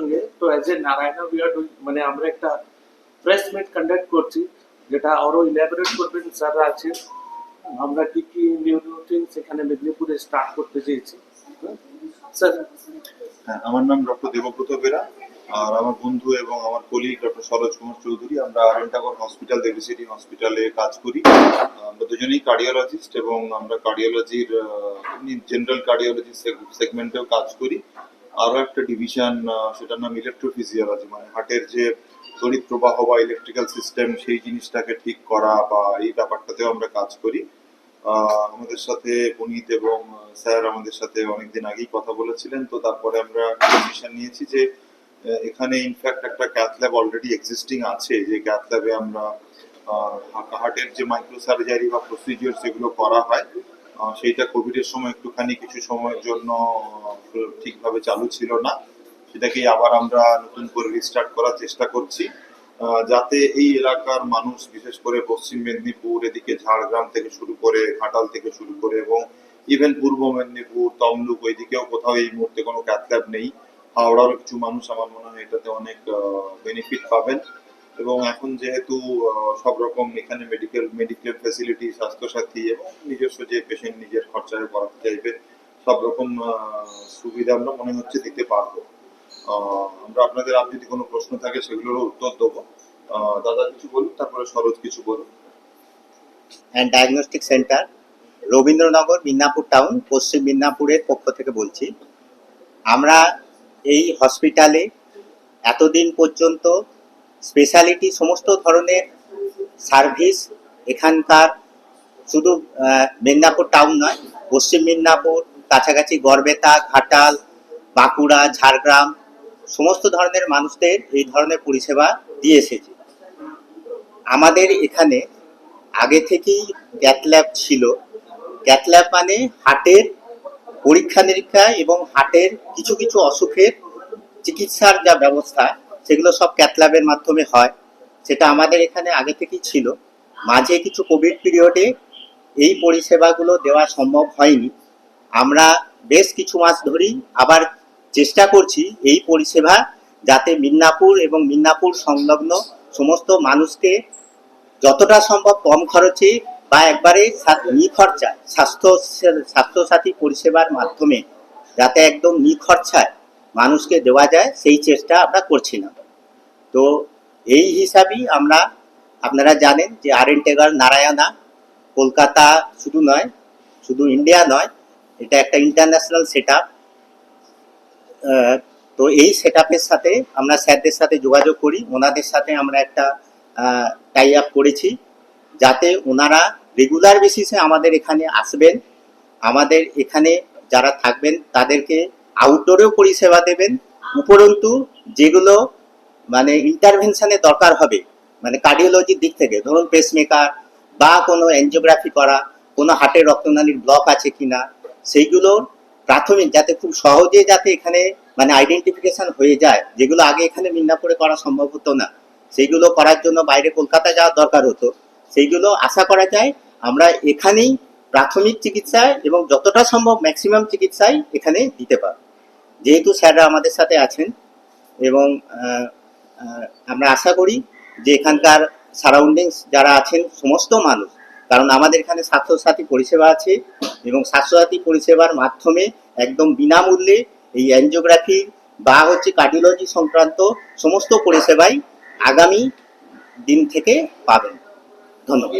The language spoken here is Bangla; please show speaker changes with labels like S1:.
S1: সঙ্গে। তো as a Narayana we are মানে আমরা একটা প্রেস মিট কন্ডাক্ট করছি, যেটা আরও ইলাবোরেট করবেন স্যাররা আছেন। আমরা কি কি নিউ নিউ থিংস এখানে মেদিনীপুরে স্টার্ট করতে চেয়েছি। স্যার
S2: আমার নাম ডক্টর দেবব্রত বেরা, আর আমার বন্ধু এবং আমার কলিগ ডক্টর সরোজ কুমার চৌধুরী, আমরা আরেন্টাগর হসপিটাল দেবী সিটি হসপিটালে কাজ করি। আমরা দুজনেই কার্ডিওলজিস্ট এবং আমরা কার্ডিওলজির জেনারেল কার্ডিওলজি সেগমেন্টেও কাজ করি। আরও একটা ডিভিশন সেটার নাম ইলেকট্রোফিজিওলজি মানে হার্টের যে তড়িৎ প্রবাহ বা ইলেকট্রিক্যাল সিস্টেম সেই জিনিসটাকে ঠিক করা বা এই ব্যাপারটাতেও আমরা কাজ করি। আমাদের সাথে পুনিত এবং স্যার আমাদের সাথে অনেকদিন আগেই কথা বলেছিলেন, তো তারপরে আমরা ডিসিশন নিয়েছি যে এখানে ইনফ্যাক্ট একটা ক্যাথ ল্যাব অলরেডি এক্সিস্টিং আছে, যে ক্যাথ ল্যাবে আমরা হার্টের যে মাইক্রো সার্জারি বা প্রসিজিওর সেগুলো করা হয়। সেইটা কোভিডের সময় একটুখানি কিছু সময়ের জন্য ঠিকভাবে চালু ছিল না। সেটাকেই আবার আমরা নতুন করে রিস্টার্ট করার চেষ্টা করছি। যাতে এই এলাকার মানুষ, বিশেষ করে পশ্চিম মেদিনীপুর, এদিকে ঝাড়গ্রাম থেকে শুরু করে ঘাটাল থেকে শুরু করে এবং ইভেন পূর্ব মেদিনীপুর, তমলুক, ওইদিকেও কোথাও এই মুহূর্তে কোনো ক্যাথল্যাব নেই। হাওড়ারও কিছু মানুষ আমার মনে হয় এটাতে অনেক বেনিফিট পাবেন। এবং এখন যেহেতু সব রকম এখানে মেডিকেল মেডিকেল ফেসিলিটি স্বাস্থ্যসাথী এবং নিজস্ব যে পেশেন্ট নিজের খরচায় করাতে চাইবে, সব রকম সুবিধা আমরা মনে হচ্ছে দিতে পারব। আমরা আপনাদের আর যদি কোনো প্রশ্ন থাকে সেগুলোরও উত্তর দেবো। দাদা কিছু বলুন, তারপরে সরোজ কিছু বলুন।
S3: And diagnostic centre Rabindranagar, Midnapore town পশ্চিম মিদনাপুরের পক্ষ থেকে বলছি, আমরা এই হসপিটালে এতদিন পর্যন্ত স্পেশালিটি সমস্ত ধরনের সার্ভিস এখানকার শুধু মেদিনীপুর টাউন নয়, পশ্চিম মেদিনীপুর, কাছাকাছি গড়বেতা, ঘাটাল, বাঁকুড়া, ঝাড়গ্রাম, সমস্ত ধরনের মানুষদের এই ধরনের পরিষেবা দিয়ে এসেছে। আমাদের এখানে আগে থেকেই ক্যাথল্যাব ছিল। ক্যাথল্যাব মানে হার্টের পরীক্ষা নিরীক্ষা এবং হার্টের কিছু কিছু অসুখের চিকিৎসার যা ব্যবস্থা সেগুলো সব ক্যাথল্যাবের মাধ্যমে হয়। সেটা আমাদের এখানে আগে থেকেই ছিল। মাঝে কিছু কোভিড পিরিয়ডে এই পরিষেবাগুলো দেওয়া সম্ভব হয়নি। আমরা বেশ কিছু মাস ধরেই আবার চেষ্টা করছি এই পরিষেবা যাতে মিদনাপুর এবং মিদনাপুর সংলগ্ন সমস্ত মানুষকে যতটা সম্ভব কম খরচে বা একবারে নিখরচায় স্বাস্থ্য স্বাস্থ্যসাথী পরিষেবার মাধ্যমে যাতে একদম নিখরচায় মানুষকে দেওয়া যায়, সেই চেষ্টা আমরা করছিলাম তো এই হিসাবেই আমরা, আপনারা জানেন যে আর এন টেগার নারায়ণা কলকাতা শুধু নয়, শুধু ইন্ডিয়া নয়, এটা একটা ইন্টারন্যাশনাল সেট তো এই সেট সাথে আমরা স্যারদের সাথে যোগাযোগ করি, ওনাদের সাথে আমরা একটা টাই আপ করেছি, যাতে ওনারা রেগুলার বেসিসে আমাদের এখানে আসবেন। আমাদের এখানে যারা থাকবেন, তাদেরকে আউটডোরেও পরিষেবা দেবেন। উপরন্তু যেগুলো মানে ইন্টারভেনশনের দরকার হবে। মানে কার্ডিওলজির দিক থেকে, ধরুন পেসমেকার বা কোনো এনজিওগ্রাফি করা, কোনো হার্টের রক্তনালীর ব্লক আছে কিনা সেইগুলোর প্রাথমিক যাতে খুব সহজে যাতে এখানে মানে আইডেন্টিফিকেশন হয়ে যায়, যেগুলো আগে এখানে মিদনাপুরে করা সম্ভব হতো না। সেইগুলো করার জন্য বাইরে কলকাতা যাওয়ার দরকার হতো। সেইগুলো আশা করা যায় আমরা এখানেই প্রাথমিক চিকিৎসায় এবং যতটা সম্ভব ম্যাক্সিমাম চিকিৎসায় এখানে দিতে পারব। যেহেতু স্যাররা আমাদের সাথে আছেন এবং আমরা আশা করি যে এখানকার সারাউন্ডিংস যারা আছেন সমস্ত মানুষ, কারণ আমাদের এখানে স্বাস্থ্যসাথী পরিষেবা আছে এবং স্বাস্থ্যসাথী পরিষেবার মাধ্যমে একদম বিনামূল্যে এই অ্যানজিওগ্রাফি বা হচ্ছে কার্ডিওলজি সংক্রান্ত সমস্ত পরিষেবাই আগামী দিন থেকে পাবেন। ধন্যবাদ।